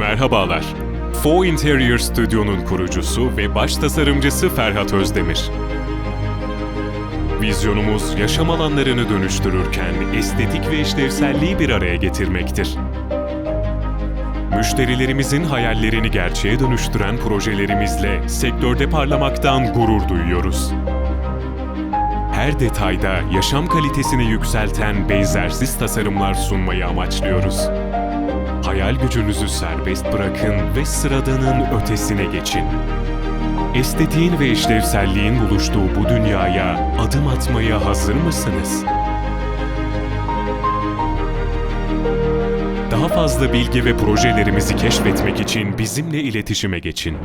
Merhabalar. Fo Interior Stüdyo'nun kurucusu ve baş tasarımcısı Ferhat Özdemir. Vizyonumuz yaşam alanlarını dönüştürürken estetik ve işlevselliği bir araya getirmektir. Müşterilerimizin hayallerini gerçeğe dönüştüren projelerimizle sektörde parlamaktan gurur duyuyoruz. Her detayda yaşam kalitesini yükselten benzersiz tasarımlar sunmayı amaçlıyoruz. Hayal gücünüzü serbest bırakın ve sıradanın ötesine geçin. Estetiğin ve işlevselliğin buluştuğu bu dünyaya adım atmaya hazır mısınız? Daha fazla bilgi ve projelerimizi keşfetmek için bizimle iletişime geçin.